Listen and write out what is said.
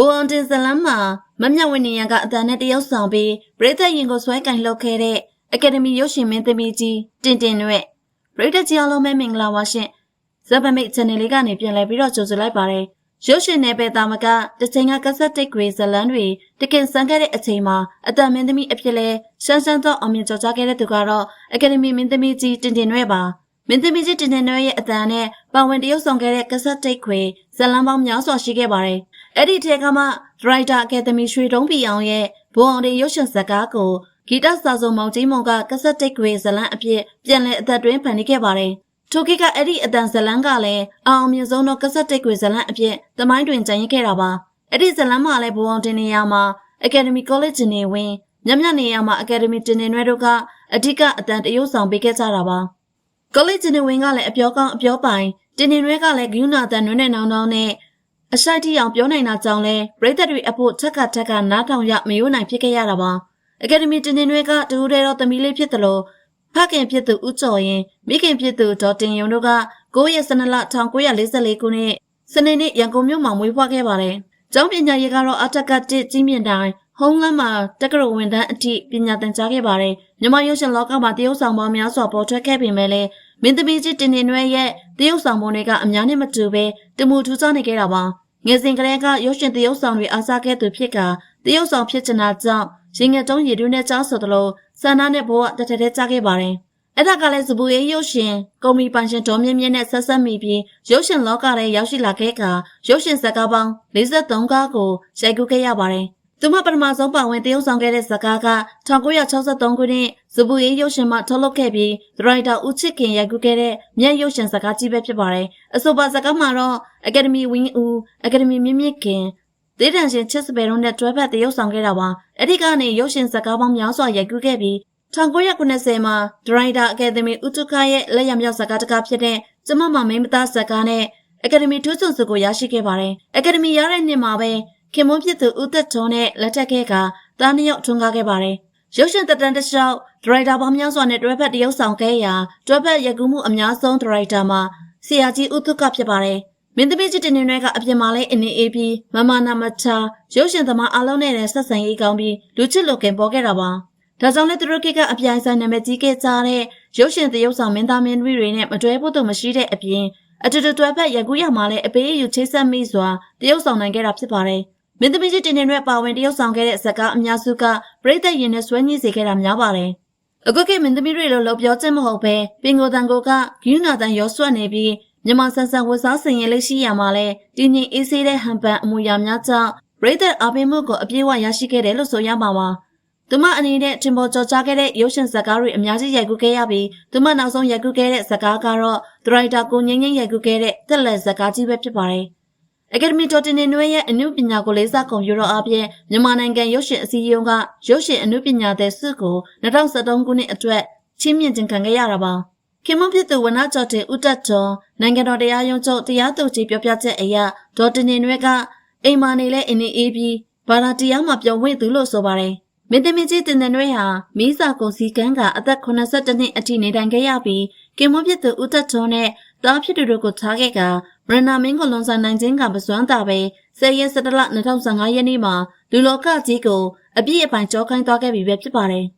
ဘူအောင်တင်ဇလန်းမှာမမြတ်ဝင်းနေရန်ကအတန်နဲ့တရုတ်ဆောင်ပြီးပရိသတ်ရင်ကိုဆွဲကင်လှုပ်ခဲ့တဲ့အကယ်ဒမီရုပ်ရှင်မင်းသမီးကြီးတင်တင်ရွဲ့ပရိသတ်ကြီးအားလုံးပဲမင်္ဂလာပါရှင်ဇပမိတ် channel လေးကနေပြန်လည်ပြီးတော့ကြိုဆိုလိုက်ပါတယ်ရုပ်ရှင်နယ်ပယ်သားမကတစ်ချိန်ကကဆက်တစ်ကွေဇလန်းတွေတကင်ဆန်းခဲ့တဲ့အချိန်မှာအတန်မင်းသမီးအဖြစ်လဲရှမ်းရှမ်းသောအောင်မြင်ကြော်ကြားခဲ့တဲ့သူကတော့အကယ်ဒမီမင်းသမီးကြီးတင်တင်ရွဲ့ပါမင်းသမီးကြီးတင်တင်ရွဲ့ရဲ့အတန်နဲ့ပါဝင်တရုပ်ဆောင်ခဲ့တဲ့ကဆက်တစ်ခွေဇလန်းပေါင်းများစွာရှိခဲ့ပါတယ် အဲ့ဒီထဲကမှဒရိုက်တာအကယ်ဒမီရွှေတုံးပီအောင်ရဲ့ဘွန်အောင်တွေရုပ်ရှင်ဇာတ်ကားကိုဂီတစာစုံမောင်ကြီးမုံကကဆက်တစ်ခွေဇလန်းအဖြစ်ပြန်လည်အသက်တွင်းဖန်တီးခဲ့ပါတယ်ထိုခေတ်ကအဲ့ဒီအတန်ဇလန်းကလည်းအအောင်မြင်ဆုံးသောကဆက်တစ်ခွေဇလန်းအဖြစ်တမိုင်းတွင်ကြံရစ်ခဲ့တာပါအဲ့ဒီဇလန်းမှာလည်းဘွန်အောင်တင်နေရမှာ Academy College နေဝင်မြတ်မြတ်နေရမှာ Academy တင်နေရွဲတို့ကအဓိကအတန်တရုပ်ဆောင်ပေးခဲ့ကြတာပါ College နေဝင်ကလည်းအပြောကောင်းအပြောပိုင်တင်နေရွဲကလည်းဂယုဏအတန်နွဲ့နဲ့နောင်နောင်နဲ့ အရှိုက်တီအောင်ပြောနိုင်တာကြောင့်လဲပရိသတ်တွေအဖို့ထက်ကထက်ကနားထောင်ရမယိုးနိုင်ဖြစ်ခဲ့ရတာပါ။ Academy တင်တင်တွေကတူတဲ့တော့သမီးလေးဖြစ်တယ်လို့ဖခင်ဖြစ်သူဦးကျော်ရင်မိခင်ဖြစ်သူဒေါ်တင်ယုံတို့က9ရက်12လ1944ခုနှစ်စနေနေ့ရန်ကုန်မြို့မှာမွေးဖွားခဲ့ပါတယ်။ကျောင်းပညာရေးကတော့အထက်ကတစ်ကြီးမြင့်တိုင်းဟုံးလန်းမှာတက္ကသိုလ်ဝန်ထမ်းအထိပညာသင်ကြားခဲ့ပါတယ်။မြန်မာရုပ်ရှင်လောကမှာတရုတ်ဆောင်ပေါင်းများစွာပေါ်ထွက်ခဲ့ပေမဲ့လည်း မင်းသမီးကြီးတင်တင်ရွဲရဲ့တရုတ်ဆောင်ပုံတွေကအများနဲ့မတူဘဲတမူထူးခြားနေခဲ့တာပါ။ငယ်စဉ်ကတည်းကရုပ်ရှင်တရုတ်ဆောင်တွေအားစားခဲ့သူဖြစ်ကတရုတ်ဆောင်ဖြစ်ချင်တာကြောင့်ရင်ငယ်တုံးရည်တွင်းနဲ့ကြားဆိုသလိုဆန္ဒနဲ့ဘဝတထက်ထဲကြားခဲ့ပါတယ်။အဲ့ဒါကလည်းစပူရေးရုပ်ရှင်ကုမ္ပဏီပိုင်ရှင်ဒေါ်မြင့်မြင့်နဲ့ဆက်ဆက်မိပြီးရုပ်ရှင်လောကထဲရောက်ရှိလာခဲ့ကရုပ်ရှင်ဇာတ်ကားပေါင်း53ကားကိုရိုက်ကူးခဲ့ရပါတယ်။ သူမပထမဆုံးပါဝင်တရုတ်ဆောင်ခဲ့တဲ့ဇာတ်ကားက1963ခုနှစ်စပူရေးရုပ်ရှင်မှာထုတ်လုပ်ခဲ့ပြီးဒရိုက်တာဦးချစ်ခင်ရိုက်ကူးခဲ့တဲ့မြတ်ရုပ်ရှင်ဇာတ်ကားကြီးပဲဖြစ်ပါတယ်။အဆိုပါဇာတ်ကားမှာတော့အကယ်ဒမီဝင်းဦးအကယ်ဒမီမြင့်မြင့်ခင်ဒေးတန်ရှင်ချစ်စပယ်တို့နဲ့တွဲဖက်တရုပ်ဆောင်ခဲ့တာပါ။အဲ့ဒီကနေရုပ်ရှင်ဇာတ်ကားပေါင်းများစွာရိုက်ကူးခဲ့ပြီး1990မှာဒရိုက်တာအကယ်ဒမီဦးတုခရဲ့လက်ရမြောက်ဇာတ်ကားတစ်ကားဖြစ်တဲ့ကျမမမင်းမသားဇာတ်ကားနဲ့အကယ်ဒမီထူးချွန်စုကိုရရှိခဲ့ပါတယ်။အကယ်ဒမီရတဲ့နှစ်မှာပဲ ခင်မွန်းဖြစ်သူဦးသက်ထွန်းနဲ့လက်ထက်ခဲ့ကတားနှစ်ယောက်ထွန်းကားခဲ့ပါတယ်။ရုပ်ရှင်တက်တန်တစ်လျှောက်ဒရိုက်တာပေါင်းများစွာနဲ့တွဲဖက်တရုပ်ဆောင်ခဲ့ရာတွဲဖက်ရိုက်ကူးမှုအများဆုံးဒရိုက်တာမှာဆရာကြီးဦးတုခဖြစ်ပါတယ်။မင်းသမီးကြီးတင်နေတွေကအပြင်မှာလဲအနေအေးပြီးမမနာမချရုပ်ရှင်သမားအလုံးနဲ့လည်းဆက်ဆံရေးကောင်းပြီးလူချစ်လိုခင်ပေါ်ခဲ့တာပါ။ဒါကြောင့်လဲသူတို့ကိကအပြိုင်ဆိုင်နာမည်ကြီးခဲ့ကြတဲ့ရုပ်ရှင်သရုပ်ဆောင်မင်းသားမင်းသမီးတွေနဲ့မတွဲဖို့တော့မရှိတဲ့အပြင်အတူတူတွဲဖက်ရိုက်ကူးရမှာလဲအပေးအယူချိတ်ဆက်မိစွာတရုပ်ဆောင်နိုင်ခဲ့တာဖြစ်ပါတယ်။ မင်းသမီးကြီးတင်နေတွေပါဝင်တရုပ်ဆောင်ခဲ့တဲ့ဇာတ်ကားအများစုကပြိသက်ရင်နဲ့ဆွဲညှိစေခဲ့တာများပါတယ်။အခုခေတ်မင်းသမီးတွေလိုလှုပ်ပြောချက်မဟုတ်ပဲပင်ကိုတန်ကိုကဂယူနာတန်ရောဆွတ်နေပြီးမြန်မာဆန်ဆန်ဝတ်စားဆင်ရင်လေးရှိရမှာလဲတင်းငင်အေးဆေးတဲ့ဟန်ပန်အမူအရာများကြောင့်ပရိသတ်အပိမှုကိုအပြည့်အဝရရှိခဲ့တယ်လို့ဆိုရမှာပါ။သူမအနေနဲ့တင်ပေါ်ကြော်ကြားခဲ့တဲ့ရုပ်ရှင်ဇာတ်ကားတွေအများကြီးရိုက်ကူးခဲ့ရပြီးသူမနောက်ဆုံးရိုက်ကူးခဲ့တဲ့ဇာတ်ကားကတော့ဒရိုက်တာကိုငင်းငင်းရိုက်ကူးခဲ့တဲ့တက်လက်ဇာတ်ကားကြီးပဲဖြစ်ပါတယ်။ Academy တော်တင်နေနွဲရဲ့အနုပညာကိုလေးစားကွန်ပျူတာအပြင်မြန်မာနိုင်ငံရုပ်ရှင်အစည်းအရုံးကရုပ်ရှင်အနုပညာတဲ့စုကို2013ခုနှစ်အတွက်ချင်းမြင့်တင်ခံခဲ့ရတာပါ။ခင်မဖြစ်သူဝနကျော်တင်ဦးတက်တော်နိုင်ငံတော်တရားရုံးချုပ်တရားသူကြီးပြောပြချက်အရဒေါ်တင်နေနွဲကအိမ်မာနေလဲအင်းအေးပြီးဘာသာတရားမှာပြောင်းဝင်သူလို့ဆိုပါတယ်။မင်းသမီးကြီးတင်တဲ့နွဲဟာမိစာကိုစီကန်းကအသက်82နှစ်အထိနေထိုင်ခဲ့ရပြီးကင်မွန်ဖြစ်သူဦးသက်ထွန်းနဲ့တားဖြစ်သူတို့ကိုထားခဲ့က မရနာမင်းကိုလွန်ဆိုင်နိုင်ခြင်းကမစွမ်းတာပဲဆယ်ရက်17လ2015ရက်နေ့မှာလူလောကကြီးကိုအပြည့်အပိုင်ကြောခိုင်းသွားခဲ့ပြီပဲဖြစ်ပါတယ်။